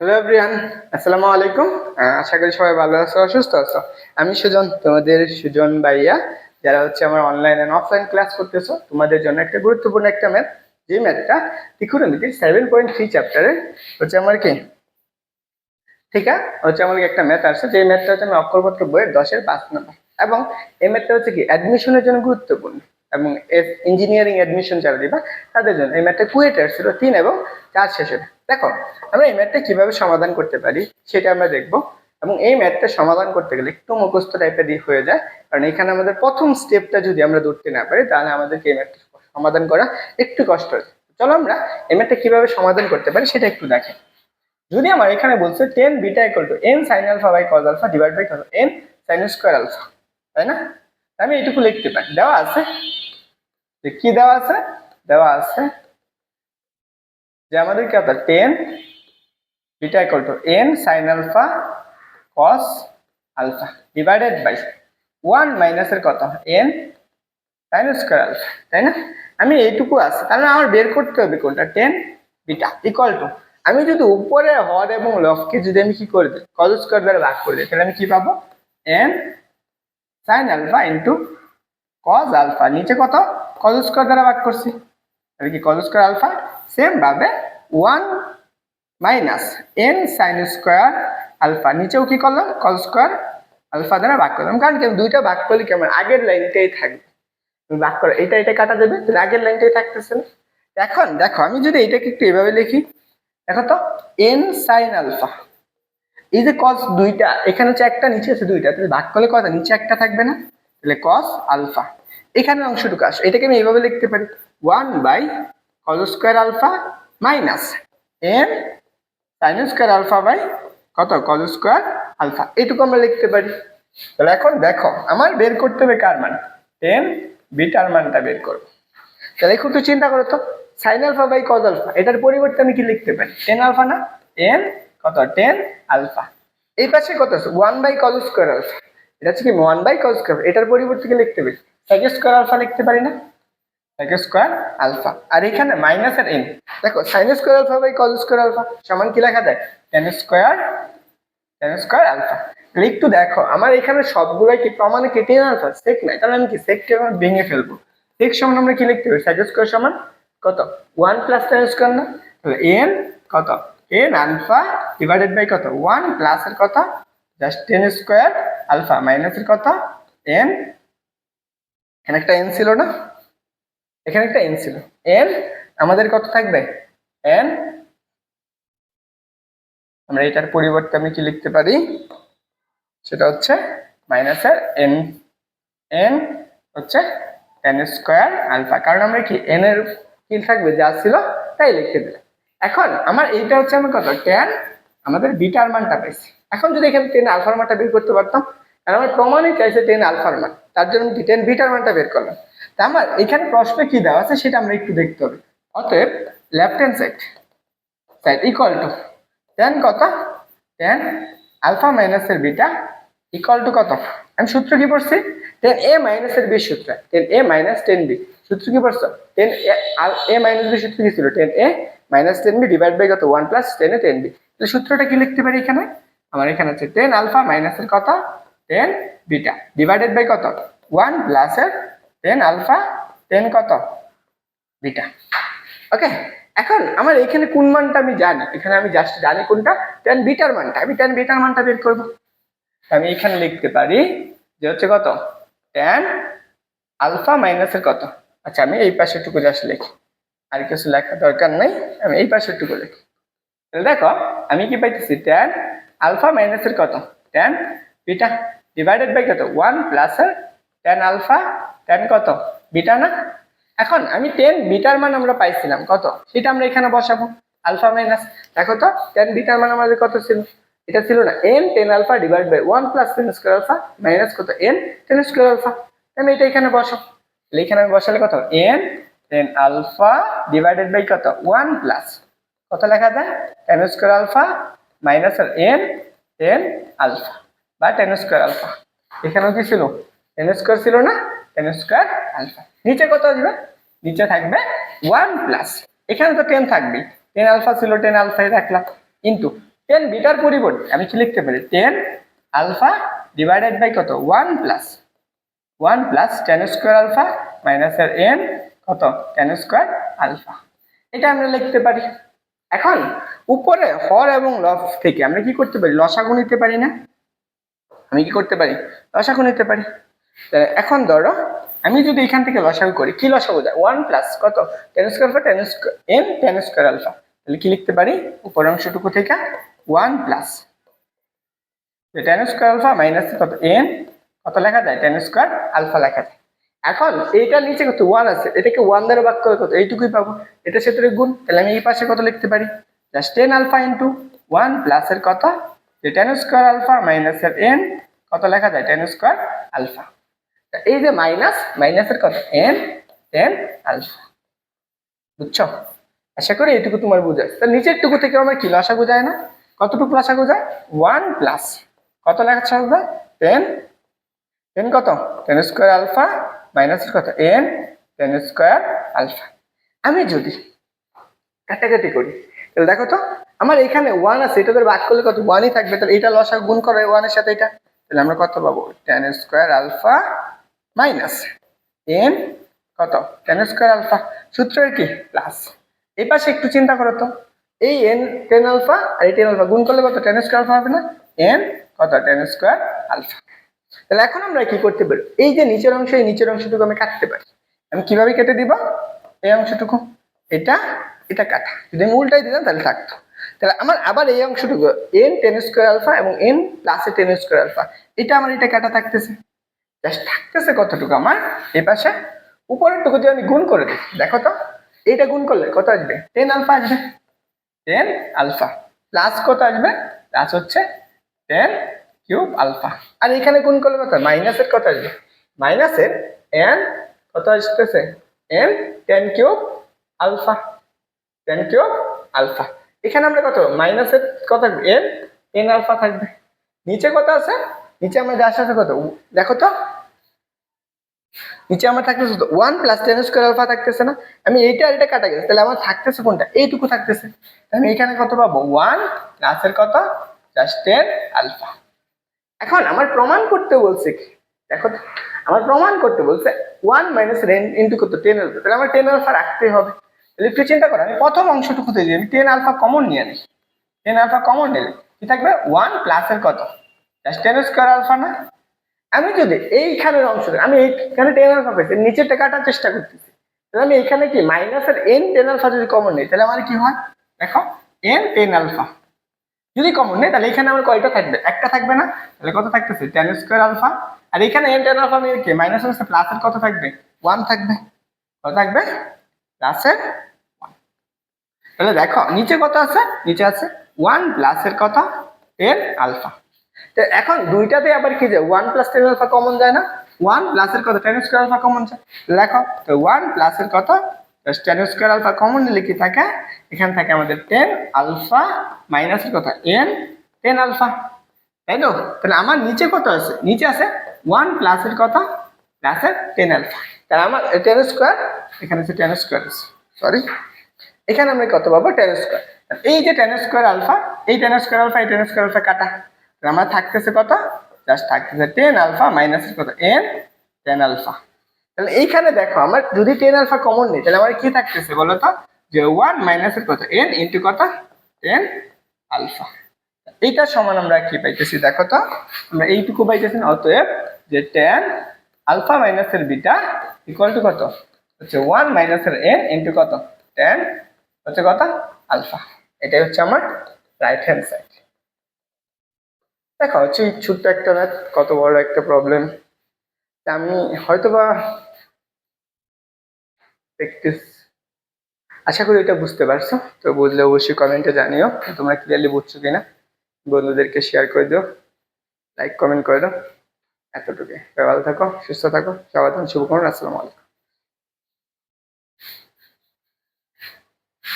Hello everyone আসসালামু আলাইকুম আশা করি সবাই ভালো আছো, অসুস্থ আছো। আমি সুজন, তোমাদের সুজন ভাইয়া, যারা হচ্ছে আমার অনলাইন এন্ড অফলাইন ক্লাস করতেছো, তোমাদের জন্য একটা গুরুত্বপূর্ণ একটা ম্যাথ যে ম্যাথটা ত্রিকোণমিতির সেভেন পয়েন্ট থ্রি চ্যাপ্টারে হচ্ছে আমার কি? ঠিক আছে? হচ্ছে আমার একটা ম্যাথ আসছে, যে ম্যাথটা হচ্ছে আমি অক্ষরপত্র বইয়ের দশের পাঁচ নম্বর এবং এই ম্যাথটা হচ্ছে কি? অ্যাডমিশনের জন্য গুরুত্বপূর্ণ। এবং ইঞ্জিনিয়ারিং অ্যাডমিশন যারা দিবা, তাদের জন্য। এই ম্যাথটা কুয়েটার ছিল তিন এবং চার শেষের। দেখো, আমরা এই ম্যাথটা কীভাবে সমাধান করতে পারি সেটা আমরা দেখব এবং এই ম্যাথটা সমাধান করতে গেলে একটু মুখস্থ টাইপের হয়ে যায়। কারণ এখানে আমাদের প্রথম স্টেপটা যদি আমরা ধরতে না পারি, তাহলে আমাদেরকে এই ম্যাথটা সমাধান করা একটু কষ্ট হয় চলো আমরা এই ম্যাথটা কীভাবে সমাধান করতে পারি সেটা একটু দেখে। যদি আমার এখানে বলছে tan beta equal to N sine alpha by cos alpha divide by N sine square alpha তাই না? আমি এইটুকু লিখতে পারি। দেওয়া আছে? কি দেওয়া আছে? দেওয়া আছে যে আমাদের কি কথা tan beta equal to N sine alpha cos alpha divided by one মাইনাসের কত? এন সাইন স্কোয়ার আলফা তাই না? আমি এইটুকু আছে, তাহলে আমার বের করতে হবে কোনটা? টেন বিটা ইকুয়াল টু আমি যদি উপরে, হর এবং লফকে যদি আমি কি করে দিই কজ স্কোয়ার দ্বারা ভাগ করে দিই, তাহলে আমি কি পাবো? N sine alpha into cos alpha নিচে কত? কজ স্কোয়ার দ্বারা ভাগ করছি। তাহলে কি কজ স্কোয়ার আলফা সেম ভাবে one minus N sine square alpha নিচেও কি করলাম? কজ স্কোয়ার আলফা দ্বারা ভাগ করলাম। কারণ কি দুইটা ভাগ করলে কেমন আগের লাইনটাই থাকবে। ভাগ করো। এটা এটা কাটা যাবে। তাহলে আগের লাইনটাই থাকতেছে না। এখন দেখো, আমি যদি এটাকে একটু এভাবে লিখি, দেখো তো এন সাইন আলফা এই যে কস দুইটা, এখানে হচ্ছে একটা, নিচে আছে দুইটা। তাহলে ভাগ করলে কথা নিচে একটা থাকবে না। তাহলে কস আলফা এখানে অংশটুকু আসে। এটাকে আমি এইভাবে লিখতে পারি। One by cos square alpha minus N sine square alpha by কত? Cos square alpha. এটুকু আমরা লিখতে পারি। তাহলে এখন দেখো, আমার বের করতে হবে কার মান? টেন বিটার মানটা বের করব। তাহলে এখন একটু চিন্তা করো তো, sine alpha by cos alpha, এটার পরিবর্তে আমি কি লিখতে পারি? টেন আলফা না? এন কত? Tan alpha. এই পাশে কত আছে? One by cos square alpha. এটা হচ্ছে কি? One by cos square. এটার পরিবর্তে কি লিখতে পারি? সেক স্কোয়ার আলফা লিখতে পারি না? সেক স্কোয়ার আলফা আর এখানে মাইনাস আর এন দেখো sine square alpha by cos square alpha সমান কি লেখা যায়? Tan square tan square alpha একটু দেখো, আমার এখানে সবগুলাই কি প্রমাণে কি টেন আলফা সেক নাই। তাহলে আমি কি সেককে আমার ভেঙে ফেলব? সেক সমান আমরা কি লিখতে পারি? সেক স্কোয়ার সমান কত? ওয়ান প্লাস টেন স্কোয়ার না? তাহলে এন কত? এন আলফা ডিভাইডেড বাই কত? ওয়ান প্লাস এর কত? জাস্ট টেন স্কোয়ার আলফা মাইনাসের কত? এন এখানে একটা এন ছিল না? এখানে একটা এন ছিল। এন আমাদের কত থাকবে? এন আমরা এটার পরিবর্তে আমি কি লিখতে পারি? সেটা হচ্ছে মাইনাস মাইনাসের এন এন হচ্ছে এন স্কোয়ার আলফা কারণ আমরা কি এন এর কি থাকবে? যা ছিল, তাই লিখে দিলাম। এখন আমার এইটা হচ্ছে আমি কত? টেন আমাদের বিটার মানটা পেয়েছি এখন যদি এখানে টেন আলফার মানটা বের করতে পারতাম কারণ আমার প্রমাণই চাইছে টেন আলফার মান। তার জন্য টেন বিটার মানটা বের করলাম। তা আমার এখানে প্রশ্নে কি দেওয়া আছে সেটা আমরা একটু দেখতে হবে। অতএব left hand side side equal to tan কত? টেন আলফা মাইনাসের বিটা ইকুয়াল টু কত? আমি সূত্র কি পড়ছি? টেন এ মাইনাসের বি সূত্র। Tan A minus tan B সূত্র কি পড়ছো? টেন এ মাইনাস বি সূত্র কি ছিল? Tan A minus tan B divide by কত? One plus tan A tan B তাহলে সূত্রটা কি লিখতে পারি এখানে? আমার এখানে আছে টেন আলফা মাইনাসের কত? টেন বিটা ডিভাইডেড বাই কত? ওয়ান প্লাসের টেন আলফা, টেন কত? বিটা। ওকে এখন আমার এখানে কোন মানটা আমি জানি? এখানে আমি জাস্ট জানি কোনটা। টেন বিটার মানটা। আমি টেন বিটার মানটা বের করব। আমি এখানে লিখতে পারি যে হচ্ছে কত? টেন আলফা মাইনাসের কত? আচ্ছা আমি এই পাশেরটুকু জাস্ট লিখি। আর কিছু লেখা দরকার নেই। আমি এই পাশেরটুকু লিখি। তাহলে দেখো, আমি কি পাইতেছি? টেন আলফা মাইনাসের কত? টেন বিটা ডিভাইডেড বাই কত? ওয়ান প্লাসের টেন আলফা টেন কত? বিটা না? এখন আমি টেন বিটার মান আমরা পাইছিলাম, কত? সেটা আমরা এখানে বসাবো, আলফা মাইনাস দেখো তো টেন বিটার মান আমাদের কত ছিল? এটা ছিল না N tan alpha divide by one plus tan square alpha minus কত? এন টেন স্কোয়ার আলফা আমি এটা এখানে বসাবো তাহলে এখানে আমি বসালে কত? N tan alpha divided by কত? ওয়ান প্লাস কত লেখা যায়? Tan square alpha minus N tan alpha বা টেন স্কোয়ার আলফা এখানেও কি ছিল? টেন স্কোয়ার ছিল না? টেন স্কোয়ার আলফা নিচে কত আসবে? নিচে থাকবে ওয়ান প্লাস এখানে তো টেন থাকবেই। টেন আলফা ছিল টেন আলফাই রাখলাম কিন্তু টেন বিটার পরিবর্তে, আমি কি লিখতে পারি? টেন আলফা ডিভাইডেড বাই কত? One plus one plus tan square alpha মাইনাসের এন কত? টেন স্কোয়ার আলফা এটা আমরা লিখতে পারি। এখন, উপরে হর এবং লব থেকে আমরা কি করতে পারি? লসাগু নিতে পারি না? আমি কি করতে পারি? লসাগু নিতে পারি। এখন ধরো, আমি যদি এখান থেকে লসাগু করি, কি লসাগু যায়? ওয়ান প্লাস কত? Tan square alpha tan N tan square alpha তাহলে কি লিখতে পারি? উপর অংশটুকু থেকে one plus tan square alpha minus কত? এন কত লেখা যায়? টেন স্কোয়ার আলফা লেখা যায়। এখন এইটার নিচে কত? ওয়ান আছে। এটাকে ওয়ান দ্বারা ভাগ করে কত? এইটুকুই পাবো। এটা ক্ষেত্রে গুণ। তাহলে আমি এই পাশে কত লিখতে পারি? Just tan alpha into one প্লাসের কত? টেন স্কোয়ার আলফা মাইনাসের এন কত লেখা যায়? টেন স্কোয়ার আলফা এই যে মাইনাস, মাইনাসের কত এন টেন আলফা বুঝছ? আশা করি এইটুকু তোমার বুঝায় তার নিচের টুকু থেকে আমার কি লসাগু যায় না? কতটুকু লসাগু যায় ওয়ান প্লাস কত লেখা যায় টেন টেন কত? টেন স্কোয়ার আলফা মাইনাস কত এন টেন স্কোয়ার আলফা আমি যদি কাটাকাটি করি, তাহলে দেখো তো, আমার এখানে ওয়ান আছে, এটা ধরে ভাগ করলে কত? ওয়ানই থাকবে। তাহলে এটা লসা গুণ করে ওয়ানের সাথে এটা। তাহলে আমরা কত পাবো? Tan square alpha minus N কত? টেন স্কোয়ার আলফা সূত্রের কি? প্লাস এই পাশে একটু চিন্তা করো তো। এই এন টেন আলফা আর এই টেন আলফা গুণ করলে কত? টেন স্কোয়ার আলফা হবে না? এন কত? টেন স্কোয়ার আলফা তাহলে এখন আমরা কি করতে পারি? এই যে নিচের অংশ, এই নিচের অংশটুকু আমি কাটতে পারি। আমি কীভাবে কেটে দিব? এই অংশটুকু। এটা এটা কাটা। যদি আমি উল্টাই দিতাম তাহলে থাকতো। তাহলে আমার আবার এই অংশটুকু এন টেন স্কোয়ার আলফা এবং এন প্লাসে টেন স্কোয়ার আলফা এটা আমার, এটা কাটা থাকতেছে। জাস্ট থাকতেছে কতটুকু আমার? এই পাশে উপরের টুকু যদি আমি গুণ করে দিই। দেখো তো, এইটা গুণ করলে কত আসবে? টেন আলফা আসবে। টেন আলফা প্লাস কত আসবে? প্লাস হচ্ছে টেন কিউব আলফা আর এখানে গুণ করলে কত? মাইনাসের কত আসবে? মাইনাসের এন কত আসতেছে? N ten cube alpha ten cube alpha এখানে আমরা কত? মাইনাসের কত এন টেন আলফা থাকবে। নিচে কত আছে? নিচে আমরা যা আছে কত? দেখো তো নিচে আমার থাকতেছে one plus ten square alpha থাকতেছে না। আমি এইটা আর এটা কাটা গেছে। তাহলে আমার থাকতেছে কোনটা? এইটুকু থাকতেছে। আমি এখানে কত পাবো? ওয়ান প্লাসের কত? জাস্ট টেন আলফা এখন আমার প্রমাণ করতে বলছে কি? দেখো আমার প্রমাণ করতে বলছে ওয়ান মাইনাস রেন ইন্টু কত? টেন আলফা তাহলে আমার টেন আলফা রাখতেই হবে। তাহলে একটু চিন্তা করো, আমি প্রথম অংশটুকু থেকে আমি টেন আলফা কমন নিয়ে নিই। টেন আলফা কমন নিলে কি থাকবে? ওয়ান প্লাসের কত? জাস্ট টেন স্কোয়ার আলফা না? আমি যদি এইখানের অংশটা আমি এইখানে টেন আলফা পেয়েছি নিচেরটা কাটার চেষ্টা করতেছি। তাহলে আমি এখানে কি মাইনাসের এন টেন আলফা যদি কমন নেই, তাহলে আমার কি হয়? দেখো এন টেন আলফা যদি কমন নেই, তাহলে এখানে আমার কয়টা থাকবে? একটা থাকবে না? তাহলে কত থাকতেছে? টেন স্কোয়ার আলফা আর এখানে এন টেন আলফা নিয়ে কি? মাইনাস হচ্ছে প্লাসের কত থাকবে? ওয়ান থাকবে। কত থাকবে? প্লাসের তাহলে দেখো, নিচে কত আছে? নিচে আছে ওয়ান প্লাসের কত? টেন আলফা এখন দুইটাতে আবার কি যায়? One plus ten alpha common যায় না? ওয়ান প্লাসের কত টেন স্কোয়ার আলফা কমন যায়। লেখো, তো ওয়ান প্লাসের কত টেন স্কোয়ার আলফা কমন কি থাকে? এখানে থাকে আমাদের টেন আলফা মাইনাসের কথা। এন টেন আলফা তাই তো? তাহলে আমার নিচে কত আছে? নিচে আছে ওয়ান প্লাসের কত প্লাসের টেন আলফা তাহলে আমার টেন স্কোয়ার এখানে আছে টেন স্কোয়ার আছে সরি এখানে আমরা কত পাবো? টেন স্কোয়ার এই যে টেন স্কোয়ার আলফা এই টেন স্কোয়ার আলফা এই টেন স্কোয়ার আলফা কাটা। আমার থাকতেছে কত? জাস্ট থাকতেছে টেন আলফা মাইনাসের কত? এন টেন আলফা তাহলে এইখানে দেখো, আমার যদি টেন আলফা কমন নেই, তাহলে আমার কি থাকতেছে বলো তো? যে ওয়ান মাইনাসের কত? এন ইন্টু কত? টেন আলফা এইটা সমান আমরা কি পাইতেছি দেখো তো? আমরা এইটুকু পাইতেছি না, অতএব যে টেন আলফা মাইনাসের বিটা ইকুয়াল টু কত? হচ্ছে ওয়ান মাইনাসের এন ইন্টু কত? টেন হচ্ছে কত? আলফা এটাই হচ্ছে আমার রাইট হ্যান্ড সাইড দেখা, হচ্ছে ছোট্ট একটা ম্যাথ কত বড় একটা প্রবলেম আমি হয়তোবা প্র্যাকটিস আশা করি এটা বুঝতে পারছ। তো বুঝলে অবশ্যই কমেন্টে জানিও তোমরা ক্লিয়ারলি বুঝছ কিনা। বন্ধুদেরকে শেয়ার করে দিও লাইক কমেন্ট করে দাও। এতটুকু ভালো থাকো, সুস্থ থাকো। সবাই শুভকামনা, আসসালামু আলাইকুম।